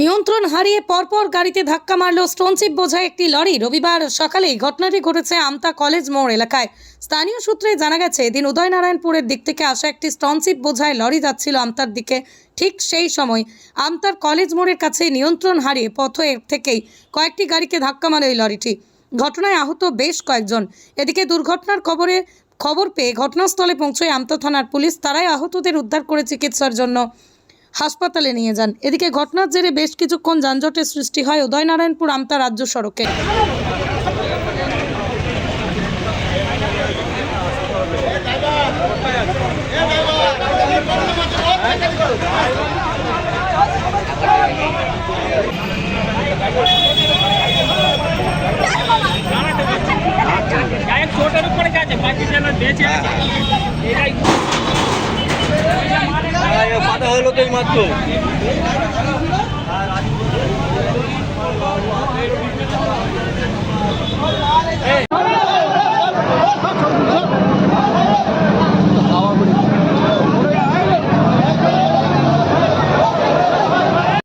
নিয়ন্ত্রণ হারিয়ে পরপর গাড়িতে ধাক্কা মারল স্টোনচিপ বোঝা একটি লরি। রবিবার সকালে ঘটনাটি ঘটেছে আমতা কলেজ মোড় এলাকায়। স্থানীয় সূত্রে জানা গেছে, এদিন উদয়নারায়ণপুরের দিক থেকে আসা একটি স্টোনচিপ বোঝায় লরি যাচ্ছিল আমতার দিকে ঠিক সেই সময়। আমতার কলেজ মোড়ের কাছে নিয়ন্ত্রণ হারিয়ে পথের থেকেই কয়েকটি গাড়িকে ধাক্কা মারে ওই লরিটি। ঘটনায় আহত বেশ কয়েকজন। এদিকে দুর্ঘটনার খবরে খবর পেয়ে ঘটনাস্থলে পৌঁছয় আমতা থানার পুলিশ। তারাই আহতদের উদ্ধার করে চিকিৎসার জন্য হাসপাতালে নিয়ে যান। এদিকে ঘটনার জেরে বেশ কিছুক্ষণ যানজটের সৃষ্টি হয় উদয়নারায়ণপুর আমতা রাজ্য সড়কে। চোটের উপরে গেছে বাকি যেন বেঁচে আছে এটাই কথা হলো তো এই মাত্র।